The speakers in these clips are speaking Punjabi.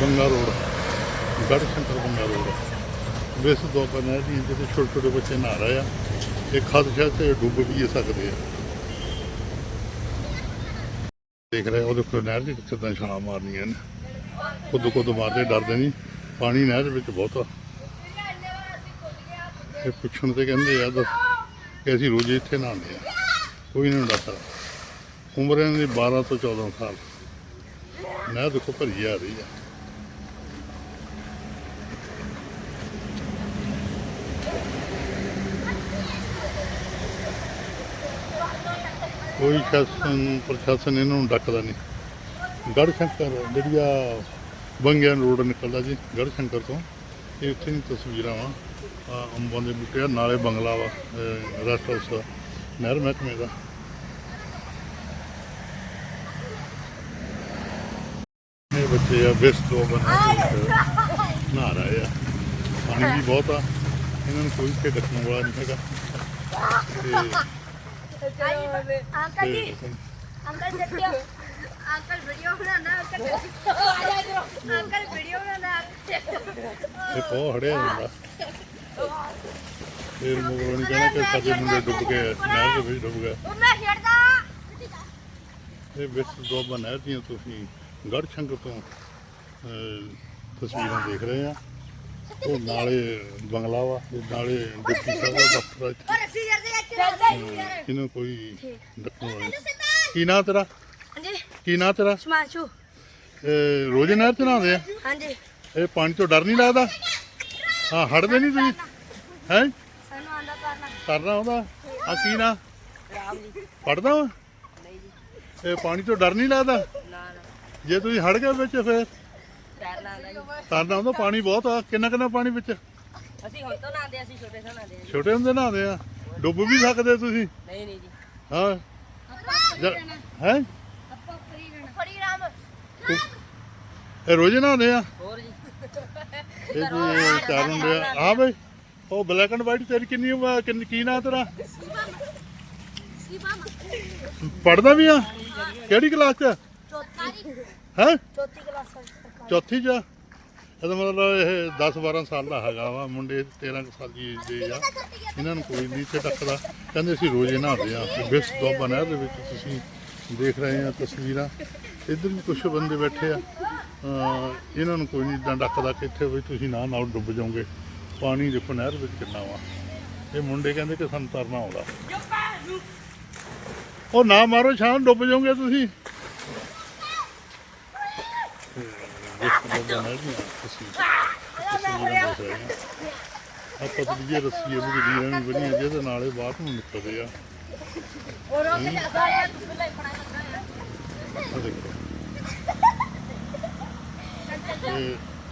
ਬੰਗਾ ਰੋਡ ਗੜ ਸ਼ੰਕਰ ਬੰਗਾ ਰੋਡ। ਵਿਸ ਦੋ ਨਹਿਰ ਦੀ ਜਿਹਦੇ ਛੋਟੇ ਛੋਟੇ ਬੱਚੇ ਨਹਾ ਰਹੇ ਆ, ਇਹ ਖਦਸ਼ਾ ਤੇ ਡੁੱਬ ਵੀ ਸਕਦੇ ਆ। ਦੇਖ ਰਹੇ ਉਹਦੇ ਕੋਲ ਨਹਿਰ ਦੀ ਕਿੱਦਾਂ ਛਾਲਾਂ ਮਾਰਨੀਆਂ ਨੇ ਕੁੱਦ ਖੁਦ ਮਾਰਦੇ, ਡਰਦੇ ਨਹੀਂ। ਪਾਣੀ ਨਹਿਰ ਵਿੱਚ ਬਹੁਤ ਆ। ਇਹ ਪੁੱਛਣ ਤੇ ਕਹਿੰਦੇ ਆ, ਦੱਸ ਕਿ ਅਸੀਂ ਰੋਜ਼ ਇੱਥੇ ਨਹਾਉਂਦੇ ਆ। ਕੋਈ ਨਹੀਂ ਡਰਦਾ ਉਮਰ ਇਹਨਾਂ ਦੀ 12 ਤੋਂ 14 ਸਾਲ। ਨਹਿਰ ਦੇਖੋ ਭਰੀ ਆ ਰਹੀ ਆ। ਕੋਈ ਸ਼ਾਸਨ, ਪ੍ਰਸ਼ਾਸਨ ਇਹਨਾਂ ਨੂੰ ਡੱਕਦਾ ਨਹੀਂ। ਗੜ ਸ਼ੰਕਰ ਜਿਹੜੀ ਆ ਬੰਗਿਆਂ ਰੋਡ ਨਿਕਲਦਾ ਜੀ ਗੜ ਸ਼ੰਕਰ ਤੋਂ, ਇਹ ਉੱਥੇ ਦੀ ਤਸਵੀਰਾਂ ਵਾ। ਅੰਬਾਂ ਦੇ ਬੂਟੇ ਆ, ਨਾਲੇ ਬੰਗਲਾ ਵਾ ਰੈਸਟ ਹਾਊਸ ਦਾ, ਨਹਿਰ ਮਹਿਕਮੇ ਦਾ। ਇਹ ਬੱਚੇ ਆ ਬਿਸ ਤੋਂ ਬਣਾ ਰਹੇ ਆ। ਪਾਣੀ ਵੀ ਬਹੁਤ ਆ, ਇਹਨਾਂ ਨੂੰ ਕੋਈ ਤੇ ਡੱਕਣ ਵਾਲਾ ਨਹੀਂ ਹੈਗਾ। ਤੇ ਅੰਕਲ ਜੀ। ਤੇ ਅੰਕਲ ਜੱਟਿਓ ਅੰਕਲ ਵੀਡੀਓ ਬਣਾਉਣਾ ਅੰਕਲ ਅੰਕਲ ਵੀਡੀਓ ਬਣਾਉਣਾ ਇਹ ਬਹੁਤ ਹੜਿਆ ਜਾਂਦਾ। ਫਿਰ ਮਗਰੋਂ ਨਹੀਂ ਕਹਿਣਾ ਕਿ ਸਾਡੇ ਮੁੰਡੇ ਡੁੱਬ ਗਏ ਨਹਿਰ ਦੇ ਵਿੱਚ ਡੁੱਬ ਗਏ। ਉਹ ਮੈਂ ਖੇਡਦਾ। ਇਹ ਵਿਸ ਦੋਬਾ ਨਹਿਰ ਦੀਆਂ ਤੁਸੀਂ। ਗੜ ਸ਼ੰਕਰ ਤੋਂ ਤਸਵੀਰਾਂ ਦੇਖ ਰਹੇ ਆ। ਉਹ ਨਾਲੇ ਬੰਗਲਾ ਵਾ ਨਾਲੇ ਡਿਪਟੀ ਸਾਹਿਬ ਦਾ ਦਫ਼ਤਰ ਇੱਥੇ। ਉਹ ਕੋਈ ਡੱਕਣ ਵਾਲਾ ਨਹੀਂ। ਕੀ ਨਾਂ ਤੇਰਾ ਹਾਂਜੀ ਕੀ ਨਾਂ ਤੇਰਾ ਸਮਾਸ਼ੂ ਇਹ ਰੋਜ਼ ਨਹਿਰ ਚ ਨਹਾਉਂਦੇ ਆ ਹਾਂਜੀ ਇਹ ਪਾਣੀ ਤੋਂ ਡਰ ਨਹੀਂ ਲੱਗਦਾ ਹਾਂ ਹੜਦੇ ਨਹੀਂ ਤੁਸੀਂ ਹੈ ਸਾਨੂੰ ਆਂਦਾ ਕਰਨਾ ਕਰਨਾ ਆਉਂਦਾ ਆ ਕੀ ਨਾਂ ਪੜਦਾ ਵਾ ਇਹ ਪਾਣੀ ਤੋਂ ਡਰ ਨਹੀਂ ਲੱਗਦਾ ਜੇ ਤੁਸੀਂ ਹੜ ਗਏ ਵਿੱਚ ਫਿਰ ਤਰਨਾ ਆਉਂਦਾ ਪਾਣੀ ਬਹੁਤ ਆ ਕਿੰਨਾ ਕਿੰਨਾ ਪਾਣੀ ਵਿੱਚ ਅਸੀਂ ਹੁਣ ਤੋਂ ਨਾਂਦੇ ਅਸੀਂ ਛੋਟੇ ਤੋਂ ਨਾਂਦੇ ਛੋਟੇ ਹੁੰਦੇ ਨਹਾਉਂਦੇ ਆ ਡੁੱਬ ਵੀ ਸਕਦੇ ਤੁਸੀਂ? ਨਹੀਂ ਨਹੀਂ ਜੀ। ਹਾਂ। ਹੈ? ਆਪਾਂ ਫਰੀ ਰਹਿਣਾ। ਫਰੀ ਰਾਮ। ਇਹ ਰੋਜ਼ ਨਹਾਉਂਦੇ ਆ? ਹੋਰ ਜੀ। ਇਹ ਜੀ ਚਾਰ ਹੁੰਦੇ ਆ। ਹਾਂ ਬਈ। ਉਹ ਬਲੈਕ ਐਂਡ ਵਾਈਟ ਤੇਰੀ ਕਿੰਨੀ ਉਮਰ ਕਿੰਨੀ ਕੀ ਨਾਂ ਤੇਰਾ? ਪੜਦਾ ਵੀ ਆ? ਕਿਹੜੀ ਕਲਾਸ ਚ ਚੌਥੀ। ਹੈ? ਚੌਥੀ ਕਲਾਸ ਸਰਕਾਰੀ। ਚੌਥੀ ਚ ਆ? ਇਹਦਾ ਮਤਲਬ ਇਹ 10 12 ਸਾਲ ਦਾ ਹੈਗਾ ਵਾ, ਮੁੰਡੇ 13 ਕੁ ਸਾਲ ਦੀ ਏਜ ਦੇ ਆ। ਇਹਨਾਂ ਨੂੰ ਕੋਈ ਨਹੀਂ ਤੇ ਟੱਕਦਾ। ਕਹਿੰਦੇ ਅਸੀਂ ਰੋਜ਼ ਹੀ ਨਹਾਉਂਦੇ ਆ ਬਿਸ ਦੋਬਾ ਨਹਿਰ ਦੇ ਵਿੱਚ ਤੁਸੀਂ ਦੇਖ ਰਹੇ ਆ ਤਸਵੀਰਾਂ। ਇੱਧਰ ਵੀ ਕੁਝ ਬੰਦੇ ਬੈਠੇ ਆ। ਇਹਨਾਂ ਨੂੰ ਕੋਈ ਨਹੀਂ ਇਦਾਂ ਡੱਕਦਾ ਕਿ ਇੱਥੇ ਵੀ ਤੁਸੀਂ ਨਾ ਨਾਲ ਡੁੱਬ ਜਾਓਗੇ। ਪਾਣੀ ਦੇਖੋ ਨਹਿਰ ਵਿੱਚ ਕਿੰਨਾ ਵਾ। ਇਹ ਮੁੰਡੇ ਕਹਿੰਦੇ ਕਿ ਸਾਨੂੰ ਤਰਨਾ ਆਉਂਦਾ। ਉਹ ਨਾ ਮਾਰੋ ਸ਼ਾਮ ਡੁੱਬ ਜਾਓਗੇ ਤੁਸੀਂ। ਦੇਖ ਆ ਰੱਸੀ ਇਹਨੂੰ ਜਿਹਦੇ ਨਾਲ ਬਾਹਰ ਨੂੰ ਨਿਕਲਦੇ ਆ। ਉਹ ਰੋਕ ਜਾਂਦਾ ਲੈ ਪੜਾ ਦੇਖੋ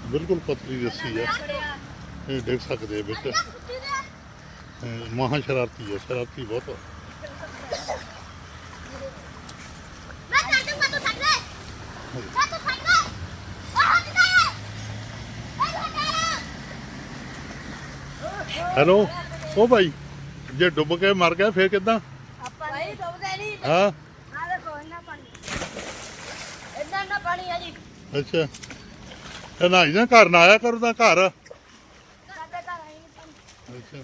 ਬਿਲਕੁਲ ਪਤਲੀ ਰੱਸੀ ਆ। ਇਹ ਡਿੱਗ ਸਕਦੇ ਆ ਵਿੱਚ ਇਹ ਮਹਾ ਸ਼ਰਾਰਤੀ ਹੈ ਸ਼ਰਾਰਤੀ ਬਹੁਤ ਆ। ਮੈਂ ਕੱਢ ਮੈਂ ਤੂੰ ਛੱਡ ਦੇ ਮੈਂ ਤੂੰ ਛੱਡ ਦੇ ਉਹ ਹੱਥ ਦੇ ਹੈਲੋ ਉਹ ਭਾਈ ਜੇ ਡੁੱਬ ਕੇ ਮਰ ਗਿਆ ਫੇਰ ਕਿਦਾਂ? ਆਪਾਂ ਨਹੀਂ ਡੁੱਬਦੇ ਨਹੀਂ। ਹਾਂ। ਆ ਦੇਖੋ ਇੰਨਾ ਪਾਣੀ। ਇੰਨਾ ਇੰਨਾ ਪਾਣੀ ਹੈ ਜੀ। ਅੱਛਾ। ਇਹ ਨਾ ਨਾ ਘਰ ਨਾ ਆਇਆ ਕਰੋ ਤਾਂ ਘਰ। ਸਾਡੇ ਘਰ ਆਈ ਪਾਣੀ। ਅੱਛਾ।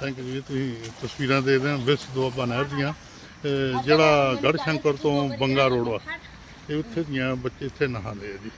ਥੈਂਕ ਯੂ ਜੀ ਤੁਸੀਂ ਤਸਵੀਰਾਂ ਦੇ ਰਹੇ ਹੋ। ਵਿਸ ਦੁਆਬਾ ਨਹਿਰ ਦੀਆਂ ਜਿਹੜਾ ਗੜ ਸ਼ੰਕਰ ਤੋਂ ਬੰਗਾ ਰੋਡ ਵਾ ਇਹ ਉੱਥੇ ਦੀਆਂ ਬੱਚੇ ਇੱਥੇ ਨਹਾਉਂਦੇ ਆ ਜੀ।